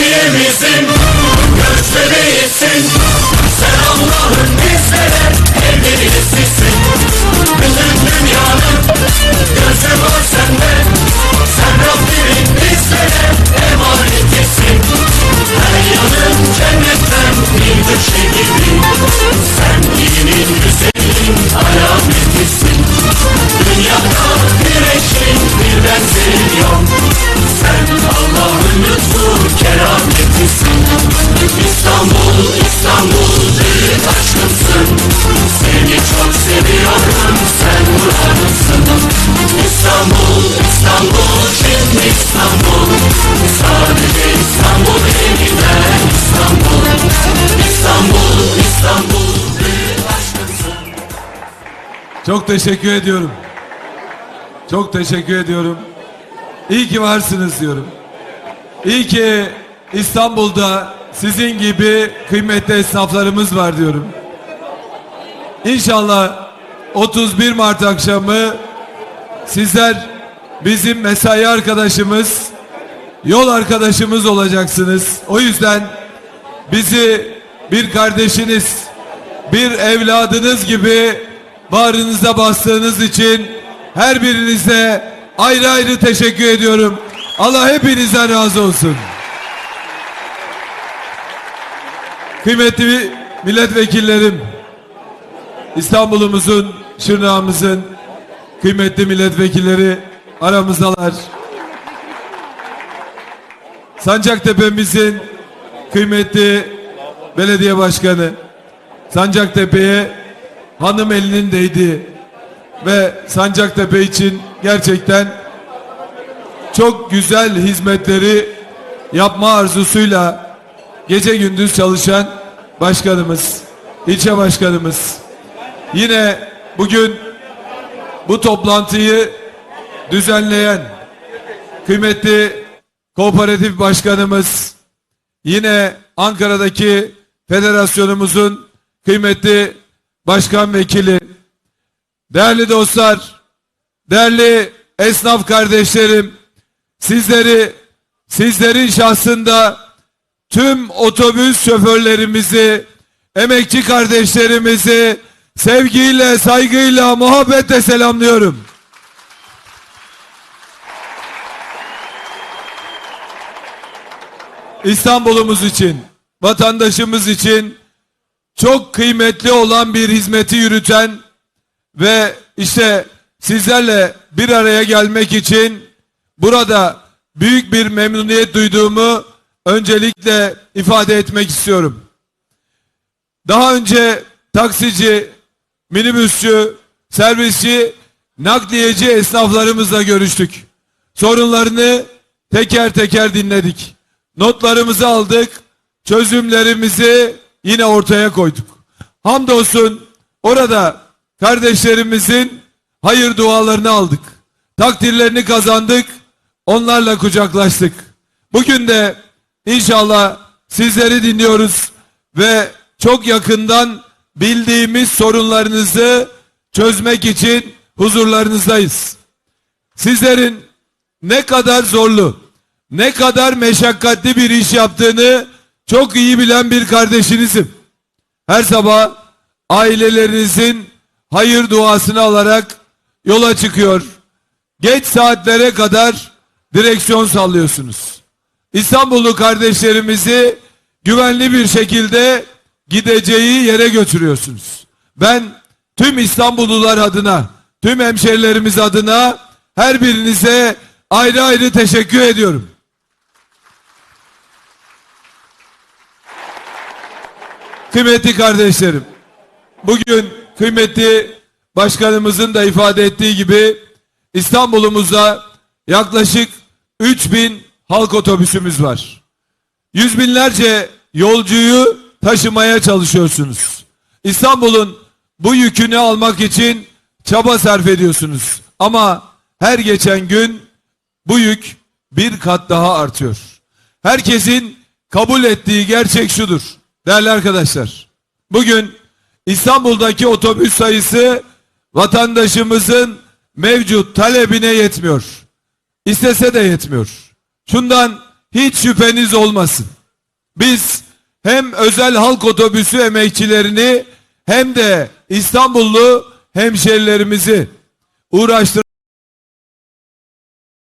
Türkiye'mizin göz bebeğisin. Sen Allah'ın bizlere elverişsizsin Bütün dünyanın gözü var sende Sen Rabbimin bizlere emanetisin Her yanın cennetten bir köşe Sen dinin güzelin Dünyada bir bir benzerin Sen Allah'ın lütfu İstanbul, İstanbul değil aşkımsın Seni çok seviyorum sen buranımsın İstanbul, İstanbul, şimdi İstanbul Sadece İstanbul, yeniden İstanbul İstanbul, İstanbul, büyük aşkımsın Çok teşekkür ediyorum. Çok teşekkür ediyorum. İyi ki varsınız diyorum. İyi ki İstanbul'da sizin gibi kıymetli esnaflarımız var diyorum. İnşallah 31 Mart akşamı sizler bizim mesai arkadaşımız, yol arkadaşımız olacaksınız. O yüzden bizi bir kardeşiniz, bir evladınız gibi bağrınıza bastığınız için her birinize ayrı ayrı teşekkür ediyorum. Allah hepinizden razı olsun. Kıymetli milletvekillerim, İstanbul'umuzun, Şırnağımızın kıymetli milletvekilleri aramızdalar. Sancaktepe'mizin kıymetli belediye başkanı Sancaktepe'ye hanım elinin değdiği ve Sancaktepe için gerçekten çok güzel hizmetleri yapma arzusuyla gece gündüz çalışan başkanımız, ilçe başkanımız. Yine bugün bu toplantıyı düzenleyen kıymetli kooperatif başkanımız, yine Ankara'daki federasyonumuzun kıymetli başkan vekili, değerli dostlar, değerli esnaf kardeşlerim, sizleri, sizlerin şahsında tüm otobüs şoförlerimizi, emekçi kardeşlerimizi sevgiyle, saygıyla, muhabbetle selamlıyorum. İstanbul'umuz için, vatandaşımız için çok kıymetli olan bir hizmeti yürüten ve işte sizlerle bir araya gelmek için burada büyük bir memnuniyet duyduğumu öncelikle ifade etmek istiyorum. Daha önce taksici, minibüsçü, servisçi, nakliyeci esnaflarımızla görüştük. Sorunlarını teker teker dinledik. Notlarımızı aldık, çözümlerimizi yine ortaya koyduk. Hamdolsun orada kardeşlerimizin hayır dualarını aldık. Takdirlerini kazandık, onlarla kucaklaştık. Bugün de inşallah sizleri dinliyoruz ve çok yakından bildiğimiz sorunlarınızı çözmek için huzurlarınızdayız. Sizlerin ne kadar zorlu, ne kadar meşakkatli bir iş yaptığını çok iyi bilen bir kardeşinizim. Her sabah ailelerinizin hayır duasını alarak yola çıkıyor. Geç saatlere kadar direksiyon sallıyorsunuz. İstanbullu kardeşlerimizi güvenli bir şekilde gideceği yere götürüyorsunuz. Ben tüm İstanbullular adına, tüm hemşerilerimiz adına her birinize ayrı ayrı teşekkür ediyorum. Kıymetli kardeşlerim, bugün kıymetli başkanımızın da ifade ettiği gibi İstanbul'umuzda yaklaşık 3000 halk otobüsümüz var. Yüz binlerce yolcuyu taşımaya çalışıyorsunuz. İstanbul'un bu yükünü almak için çaba sarf ediyorsunuz. Ama her geçen gün bu yük bir kat daha artıyor. Herkesin kabul ettiği gerçek şudur. Değerli arkadaşlar, bugün İstanbul'daki otobüs sayısı vatandaşımızın mevcut talebine yetmiyor. İstese de yetmiyor. Şundan hiç şüpheniz olmasın. Biz hem özel halk otobüsü emekçilerini hem de İstanbullu hemşerilerimizi uğraştır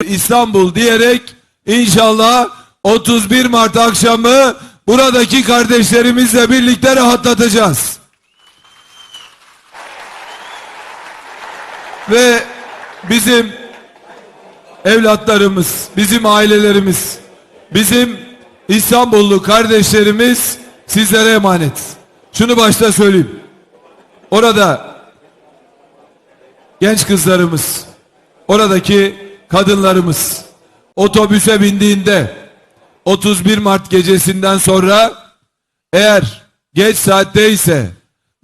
İstanbul diyerek inşallah 31 Mart akşamı buradaki kardeşlerimizle birlikte rahatlatacağız. Ve bizim evlatlarımız, bizim ailelerimiz, bizim İstanbullu kardeşlerimiz sizlere emanet. Şunu başta söyleyeyim. Orada genç kızlarımız, oradaki kadınlarımız otobüse bindiğinde 31 Mart gecesinden sonra eğer geç saatteyse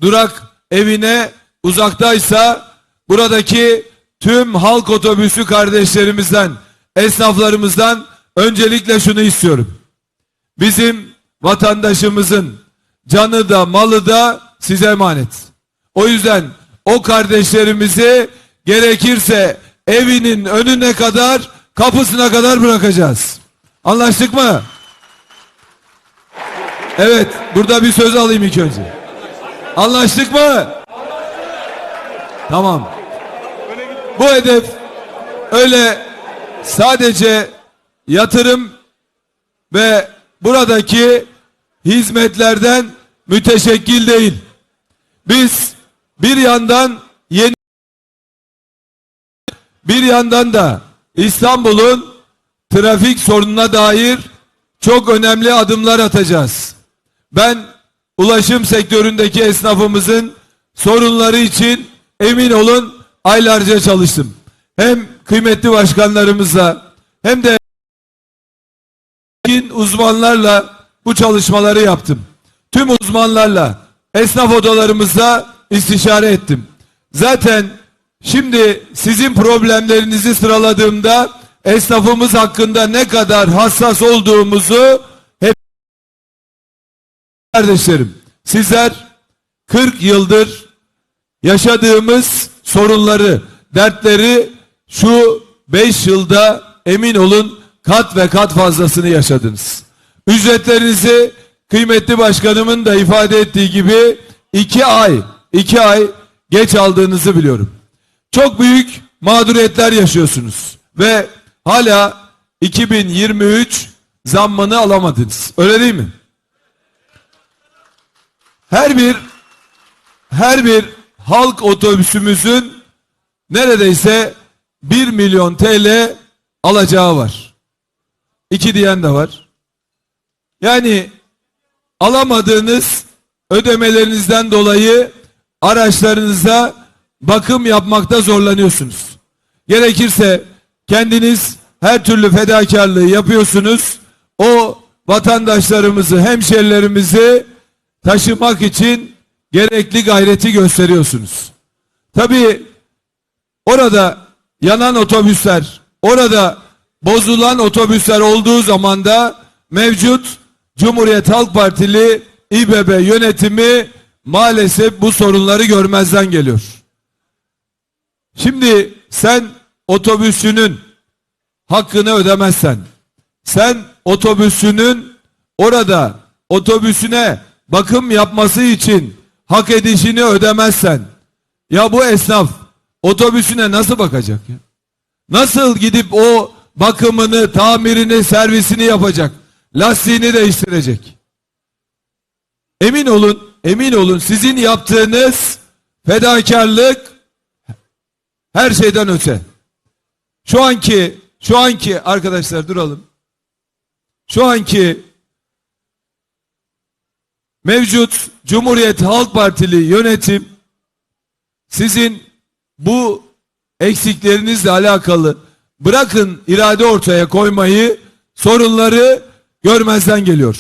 durak evine uzaktaysa buradaki tüm halk otobüsü kardeşlerimizden, esnaflarımızdan öncelikle şunu istiyorum. Bizim vatandaşımızın canı da malı da size emanet. O yüzden o kardeşlerimizi gerekirse evinin önüne kadar kapısına kadar bırakacağız. Anlaştık mı? Evet, burada bir söz alayım ilk önce. Anlaştık mı? Tamam. Bu hedef öyle sadece yatırım ve buradaki hizmetlerden müteşekkil değil. Biz bir yandan yeni bir yandan da İstanbul'un trafik sorununa dair çok önemli adımlar atacağız. Ben ulaşım sektöründeki esnafımızın sorunları için emin olun aylarca çalıştım. Hem kıymetli başkanlarımızla hem de uzmanlarla bu çalışmaları yaptım. Tüm uzmanlarla esnaf odalarımızda istişare ettim. Zaten şimdi sizin problemlerinizi sıraladığımda esnafımız hakkında ne kadar hassas olduğumuzu hep kardeşlerim sizler 40 yıldır yaşadığımız sorunları, dertleri şu 5 yılda emin olun kat ve kat fazlasını yaşadınız. Ücretlerinizi kıymetli başkanımın da ifade ettiği gibi 2 ay, 2 ay geç aldığınızı biliyorum. Çok büyük mağduriyetler yaşıyorsunuz ve hala 2023 zammını alamadınız. Öyle değil mi? Her bir her bir halk otobüsümüzün neredeyse 1 milyon TL alacağı var. İki diyen de var. Yani alamadığınız ödemelerinizden dolayı araçlarınıza bakım yapmakta zorlanıyorsunuz. Gerekirse kendiniz her türlü fedakarlığı yapıyorsunuz. O vatandaşlarımızı, hemşerilerimizi taşımak için gerekli gayreti gösteriyorsunuz. Tabii orada yanan otobüsler, orada bozulan otobüsler olduğu zaman da mevcut Cumhuriyet Halk Partili İBB yönetimi maalesef bu sorunları görmezden geliyor. Şimdi sen otobüsünün hakkını ödemezsen, sen otobüsünün orada otobüsüne bakım yapması için hak edişini ödemezsen, ya bu esnaf otobüsüne nasıl bakacak ya? Nasıl gidip o bakımını, tamirini, servisini yapacak? Lastiğini değiştirecek. Emin olun, emin olun sizin yaptığınız fedakarlık her şeyden öte. Şu anki, şu anki arkadaşlar duralım. Şu anki mevcut Cumhuriyet Halk Partili yönetim sizin bu eksiklerinizle alakalı bırakın irade ortaya koymayı sorunları görmezden geliyor.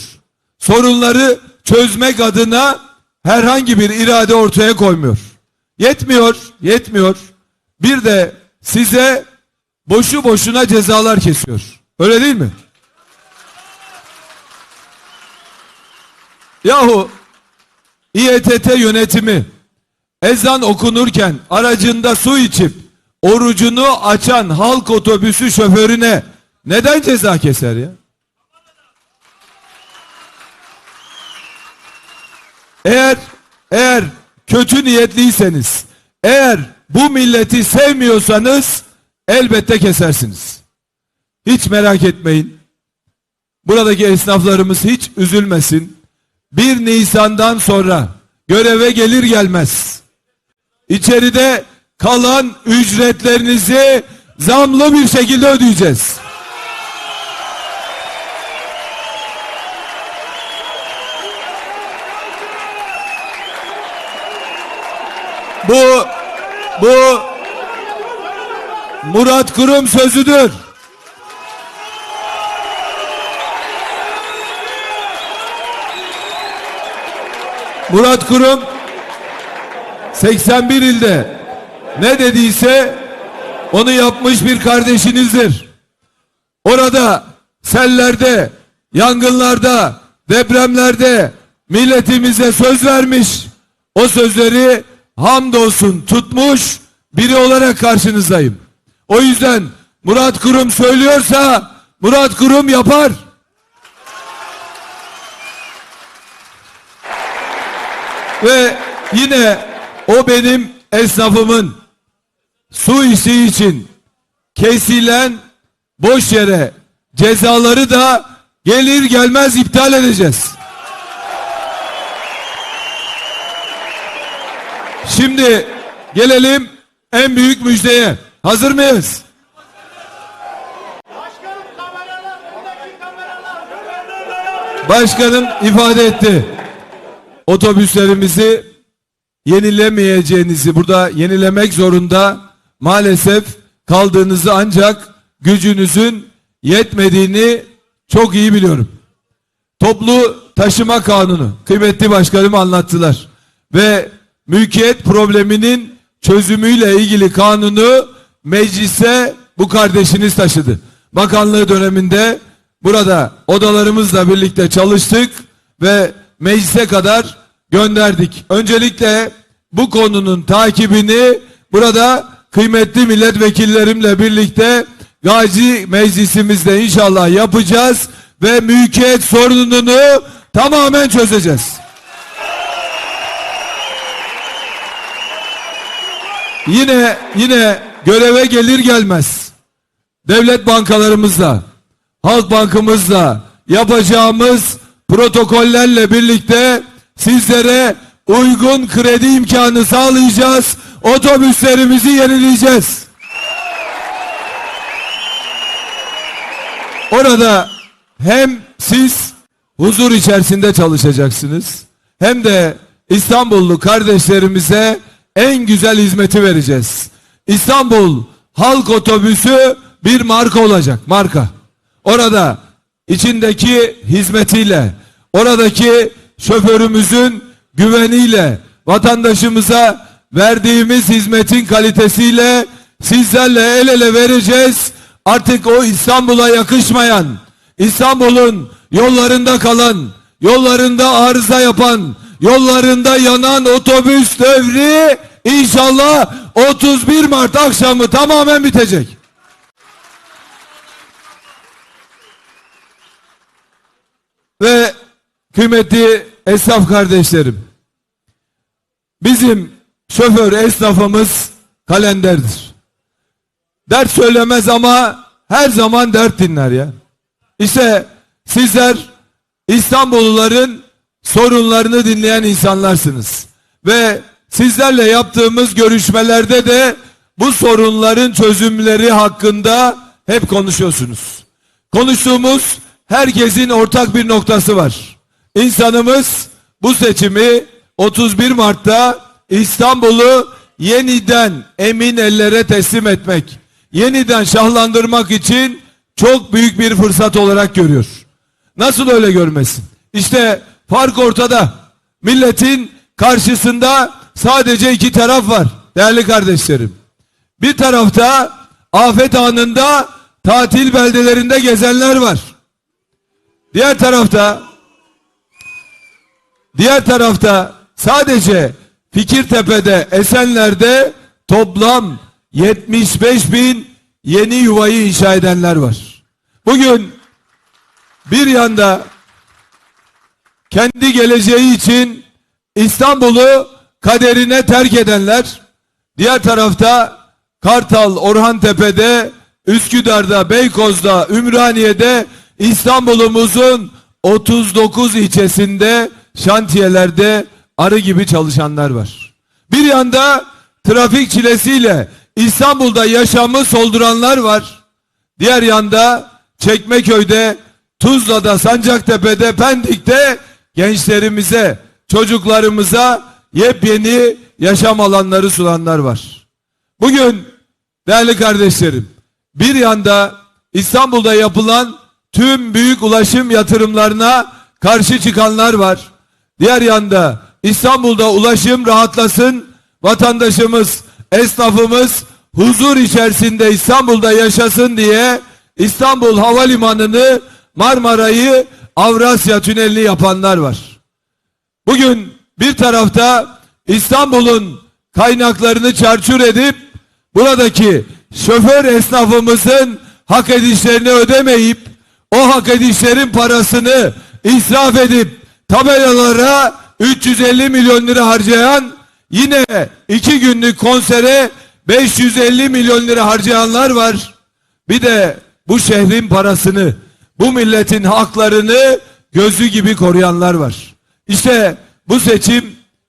Sorunları çözmek adına herhangi bir irade ortaya koymuyor. Yetmiyor, yetmiyor. Bir de size boşu boşuna cezalar kesiyor. Öyle değil mi? Yahu İETT yönetimi ezan okunurken aracında su içip orucunu açan halk otobüsü şoförüne neden ceza keser ya? Eğer eğer kötü niyetliyseniz, eğer bu milleti sevmiyorsanız elbette kesersiniz. Hiç merak etmeyin. Buradaki esnaflarımız hiç üzülmesin. 1 Nisan'dan sonra göreve gelir gelmez içeride kalan ücretlerinizi zamlı bir şekilde ödeyeceğiz. Bu bu Murat Kurum sözüdür. Murat Kurum 81 ilde ne dediyse onu yapmış bir kardeşinizdir. Orada sellerde, yangınlarda, depremlerde milletimize söz vermiş. O sözleri hamdolsun tutmuş biri olarak karşınızdayım. O yüzden Murat Kurum söylüyorsa Murat Kurum yapar. Ve yine o benim esnafımın su işi için kesilen boş yere cezaları da gelir gelmez iptal edeceğiz. Şimdi gelelim en büyük müjdeye. Hazır mıyız? Başkanım ifade etti. Otobüslerimizi yenilemeyeceğinizi burada yenilemek zorunda maalesef kaldığınızı ancak gücünüzün yetmediğini çok iyi biliyorum. Toplu taşıma kanunu kıymetli başkanım anlattılar. Ve mülkiyet probleminin çözümüyle ilgili kanunu meclise bu kardeşiniz taşıdı. Bakanlığı döneminde burada odalarımızla birlikte çalıştık ve meclise kadar gönderdik. Öncelikle bu konunun takibini burada kıymetli milletvekillerimle birlikte Gazi Meclisimizde inşallah yapacağız ve mülkiyet sorununu tamamen çözeceğiz. Yine yine göreve gelir gelmez devlet bankalarımızla, halk bankamızla yapacağımız protokollerle birlikte sizlere uygun kredi imkanı sağlayacağız. Otobüslerimizi yenileyeceğiz. Orada hem siz huzur içerisinde çalışacaksınız hem de İstanbullu kardeşlerimize en güzel hizmeti vereceğiz. İstanbul halk otobüsü bir marka olacak marka. Orada içindeki hizmetiyle oradaki şoförümüzün güveniyle vatandaşımıza verdiğimiz hizmetin kalitesiyle sizlerle el ele vereceğiz. Artık o İstanbul'a yakışmayan, İstanbul'un yollarında kalan, yollarında arıza yapan, yollarında yanan otobüs devri inşallah 31 Mart akşamı tamamen bitecek. Ve kıymetli esnaf kardeşlerim, bizim şoför esnafımız kalenderdir. Dert söylemez ama her zaman dert dinler ya. İşte sizler İstanbulluların sorunlarını dinleyen insanlarsınız. Ve sizlerle yaptığımız görüşmelerde de bu sorunların çözümleri hakkında hep konuşuyorsunuz. Konuştuğumuz herkesin ortak bir noktası var. İnsanımız bu seçimi 31 Mart'ta İstanbul'u yeniden emin ellere teslim etmek, yeniden şahlandırmak için çok büyük bir fırsat olarak görüyor. Nasıl öyle görmesin? İşte fark ortada. Milletin karşısında sadece iki taraf var değerli kardeşlerim. Bir tarafta afet anında tatil beldelerinde gezenler var. Diğer tarafta diğer tarafta sadece Fikirtepe'de Esenler'de toplam 75 bin yeni yuvayı inşa edenler var. Bugün bir yanda kendi geleceği için İstanbul'u kaderine terk edenler, diğer tarafta Kartal, Orhantepe'de, Üsküdar'da, Beykoz'da, Ümraniye'de, İstanbul'umuzun 39 ilçesinde şantiyelerde arı gibi çalışanlar var. Bir yanda trafik çilesiyle İstanbul'da yaşamı solduranlar var. Diğer yanda Çekmeköy'de, Tuzla'da, Sancaktepe'de, Pendik'te gençlerimize, çocuklarımıza yepyeni yaşam alanları sunanlar var. Bugün değerli kardeşlerim, bir yanda İstanbul'da yapılan tüm büyük ulaşım yatırımlarına karşı çıkanlar var. Diğer yanda İstanbul'da ulaşım rahatlasın, vatandaşımız esnafımız huzur içerisinde İstanbul'da yaşasın diye İstanbul Havalimanı'nı Marmara'yı Avrasya Tüneli'ni yapanlar var. Bugün bir tarafta İstanbul'un kaynaklarını çarçur edip buradaki şoför esnafımızın hak edişlerini ödemeyip o hak edişlerin parasını israf edip tabelalara 350 milyon lira harcayan yine iki günlük konsere 550 milyon lira harcayanlar var. Bir de bu şehrin parasını, bu milletin haklarını gözü gibi koruyanlar var. İşte bu seçim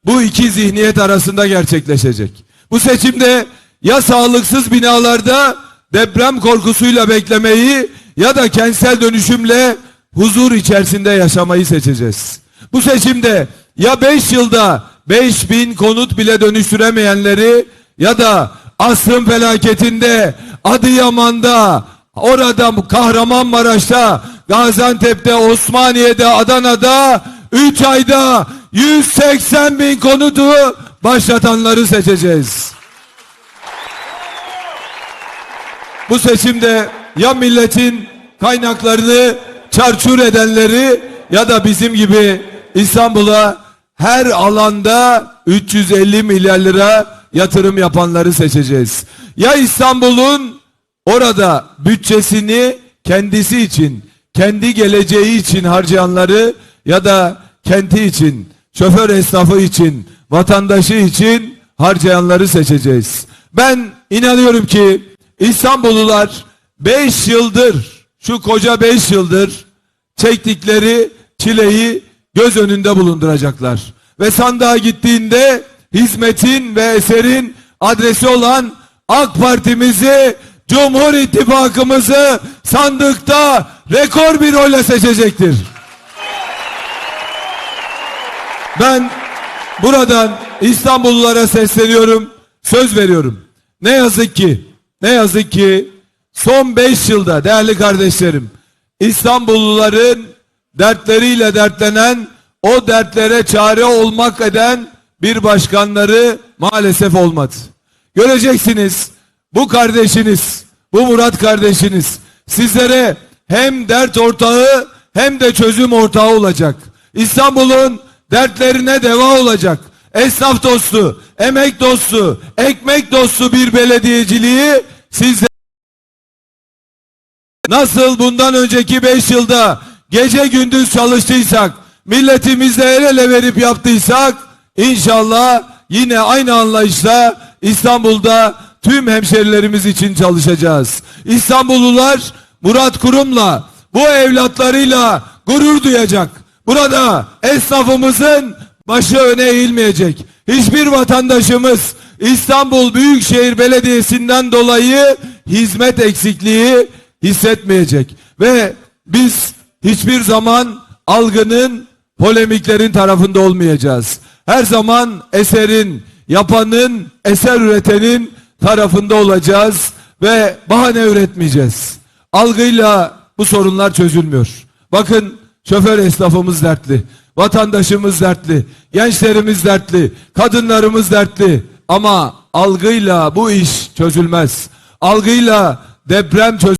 bu iki zihniyet arasında gerçekleşecek. Bu seçimde ya sağlıksız binalarda deprem korkusuyla beklemeyi ya da kentsel dönüşümle huzur içerisinde yaşamayı seçeceğiz. Bu seçimde ya 5 yılda 5000 konut bile dönüştüremeyenleri ya da asrın felaketinde Adıyaman'da orada Kahramanmaraş'ta Gaziantep'te Osmaniye'de Adana'da 3 ayda 180 bin konutu başlatanları seçeceğiz. Bu seçimde ya milletin kaynaklarını çarçur edenleri ya da bizim gibi İstanbul'a her alanda 350 milyar lira yatırım yapanları seçeceğiz. Ya İstanbul'un orada bütçesini kendisi için, kendi geleceği için harcayanları ya da kenti için, şoför esnafı için, vatandaşı için harcayanları seçeceğiz. Ben inanıyorum ki İstanbullular 5 yıldır, şu koca 5 yıldır çektikleri çileyi göz önünde bulunduracaklar. Ve sandığa gittiğinde hizmetin ve eserin adresi olan AK Parti'mizi, Cumhur İttifakımızı sandıkta rekor bir oyla seçecektir. Ben buradan İstanbullulara sesleniyorum, söz veriyorum. Ne yazık ki, ne yazık ki son 5 yılda değerli kardeşlerim, İstanbulluların dertleriyle dertlenen, o dertlere çare olmak eden bir başkanları maalesef olmadı. Göreceksiniz bu kardeşiniz, bu Murat kardeşiniz sizlere hem dert ortağı hem de çözüm ortağı olacak. İstanbul'un dertlerine deva olacak. Esnaf dostu, emek dostu, ekmek dostu bir belediyeciliği sizlere Nasıl bundan önceki 5 yılda gece gündüz çalıştıysak, milletimizle el ele verip yaptıysak, inşallah yine aynı anlayışla İstanbul'da tüm hemşerilerimiz için çalışacağız. İstanbullular Murat Kurum'la, bu evlatlarıyla gurur duyacak. Burada esnafımızın başı öne eğilmeyecek. Hiçbir vatandaşımız İstanbul Büyükşehir Belediyesi'nden dolayı hizmet eksikliği hissetmeyecek. Ve biz hiçbir zaman algının, polemiklerin tarafında olmayacağız. Her zaman eserin, yapanın, eser üretenin tarafında olacağız ve bahane üretmeyeceğiz. Algıyla bu sorunlar çözülmüyor. Bakın şoför esnafımız dertli, vatandaşımız dertli, gençlerimiz dertli, kadınlarımız dertli ama algıyla bu iş çözülmez. Algıyla deprem çözülmez.